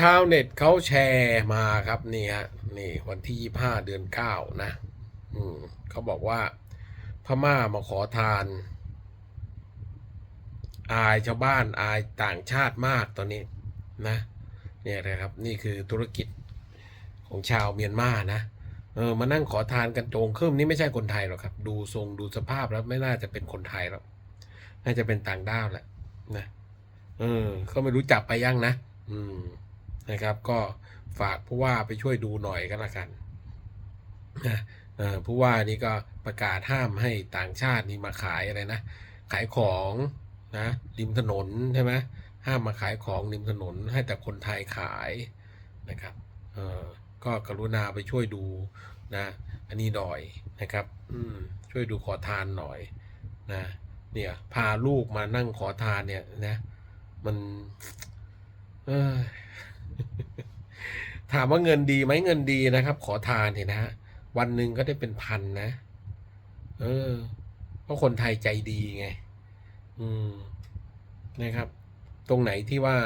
ชาวเน็ตเขาแชร์มาครับนี่ฮะนี่วันที่ยี่ห้าเดือนเก้านะ อืมเขาบอกว่า พม่ามาขอทาน อายชาวบ้านอายต่างชาติมากตอนนี้นะ เนี่ยนะครับนี่คือธุรกิจของชาวเมียนมานะเออมานั่งขอทานกันโจงครึ่มนี่ไม่ใช่คนไทยหรอกครับ ดูทรงดูสภาพแล้วไม่น่าจะเป็นคนไทยหรอกน่าจะเป็นต่างด้าวแหละนะเออเขาไม่รู้จับไปยังนะ อืม นะครับ ก็ฝากผู้ว่าไปช่วยดูหน่อยก็แล้วกันนะผู้ว่านี่ก็ประกาศห้ามให้ต่างชาตินี่มาขายอะไรนะ ขายของนะริมถนนใช่ไหมห้ามมาขายของริมถนนให้แต่คนไทยขายนะครับเออก็กรุณาไปช่วยดูนะอันนี้หน่อยนะครับ อืมช่วยดูขอทานหน่อยนะเนี่ยพาลูกมานั่งขอทานเนี่ยนะ มัน เออ ถามว่าเงินดีไหมเงินดีนะครับ ขอทานเนี่ยนะฮะวันหนึ่งก็ได้เป็นพันนะ เออ เพราะคนไทยใจดีไง อืมนะครับ ตรงไหนที่ว่า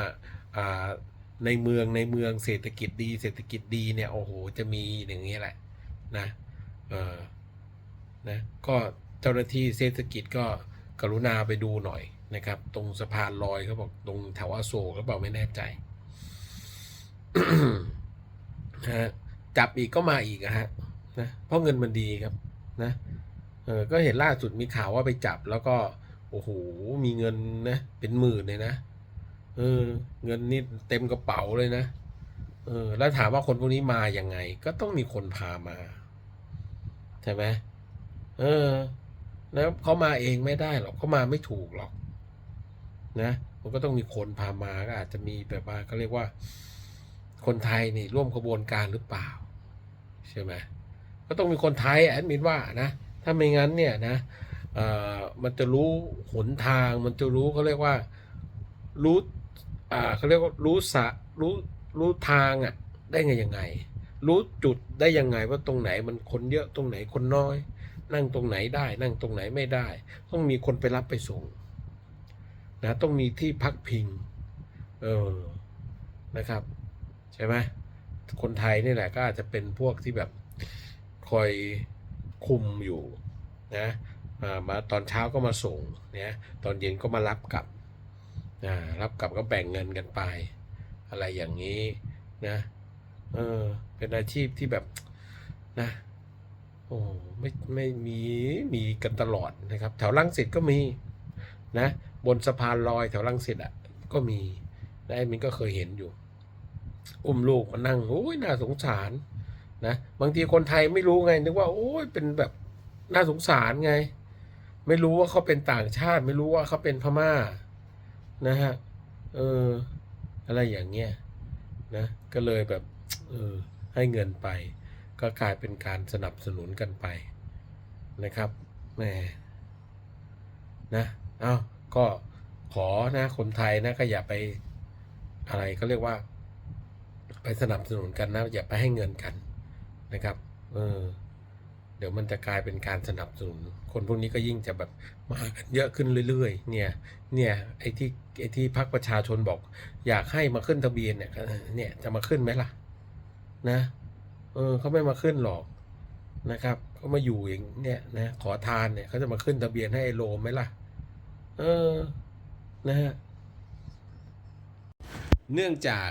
อ่า ในเมืองในเมืองเศรษฐกิจดี เศรษฐกิจดีเนี่ยโอ้โหจะมีอย่างนี้แหละ นะ เออนะ ก็เจ้าหน้าที่เศรษฐกิจก็กรุณาไปดูหน่อยนะครับ ตรงสะพานลอยเขาบอกตรงแถวอโศกเขาบอกไม่แน่ใจ นะฮะจับอีกก็มาอีกอะฮะนะเพราะเงินมันดีครับนะเออก็เห็นล่าสุดมีข่าวว่าไปจับแล้วก็โอ้โหมีเงินนะเป็นหมื่นเลยนะเออ เงินนี่เต็มกระเป๋าเลยนะเออ แล้วถามว่าคนพวกนี้มาอย่างไง ก็ต้องมีคนพามาใช่ไหมเออ แล้วเขามาเองไม่ได้หรอกเขามาไม่ถูกหรอก นะมันก็ต้องมีคนพามาก็อาจจะมีแบบว่าเขาเรียกว่า คนไทยนี่ร่วมขบวนการหรือเปล่า ใช่ไหมก็ต้องมีคนไทยแอดมินว่านะ ถ้าไม่งั้นเนี่ยนะมันจะรู้หนทางมันจะรู้เขาเรียกว่ารู้เขาเรียกว่ารู้สะรู้รู้ทางอะได้ไงยังไง รู้จุดได้ยังไงว่าตรงไหนมันคนเยอะตรงไหนคนน้อย นั่งตรงไหนได้ นั่งตรงไหนไม่ได้ ต้องมีคนไปรับไปส่งนะต้องมีที่พักพิงเออนะครับ ใช่ไหมคนไทยนี่แหละก็อาจจะเป็นพวกที่แบบคอยคุมอยู่นะมามาตอนเช้าก็มาส่งเนี่ยตอนเย็นก็มารับกลับนะรับกลับก็แบ่งเงินกันไป อะไรอย่างนี้นะเออเป็นอาชีพที่แบบนะโอ้ไม่ไม่มีมีกันตลอดนะครับ แถวลังสิตก็มีนะบนสะพานลอยแถวลังสิตอะก็มีและไอ้มินก็เคยเห็นอยู่ อุ้มลูกมานั่งโอ้ยน่าสงสารนะบางทีคนไทยไม่รู้ไงนึกว่าโอ้ยเป็นแบบน่าสงสารไง ไม่รู้ว่าเขาเป็นต่างชาติ ไม่รู้ว่าเขาเป็นพม่า นะฮะเออ อะไรอย่างเงี้ยนะก็เลยแบบเออให้เงินไป ก็กลายเป็นการสนับสนุนกันไปนะครับแหมนะเอาก็ขอนะคนไทยนะก็อย่าไปอะไรเขาเรียกว่า ไปสนับสนุนกันนะ อย่าไปให้เงินกันนะครับเออเดี๋ยวมันจะกลายเป็นการสนับสนุน คนพวกนี้ก็ยิ่งจะแบบมากันเยอะขึ้นเรื่อยๆ เนี่ย เนี่ยไอ้ที่ไอ้ที่พักประชาชนบอก อยากให้มาขึ้นทะเบียนเนี่ยเออเนี่ยจะมาขึ้นไหมล่ะ นะเออเขาไม่มาขึ้นหรอกนะครับเขามาอยู่อย่างเนี่ยนะขอทานเนี่ยเขาจะมาขึ้นทะเบียนให้ไอโลมไหมล่ะ เออนะฮะเนื่องจาก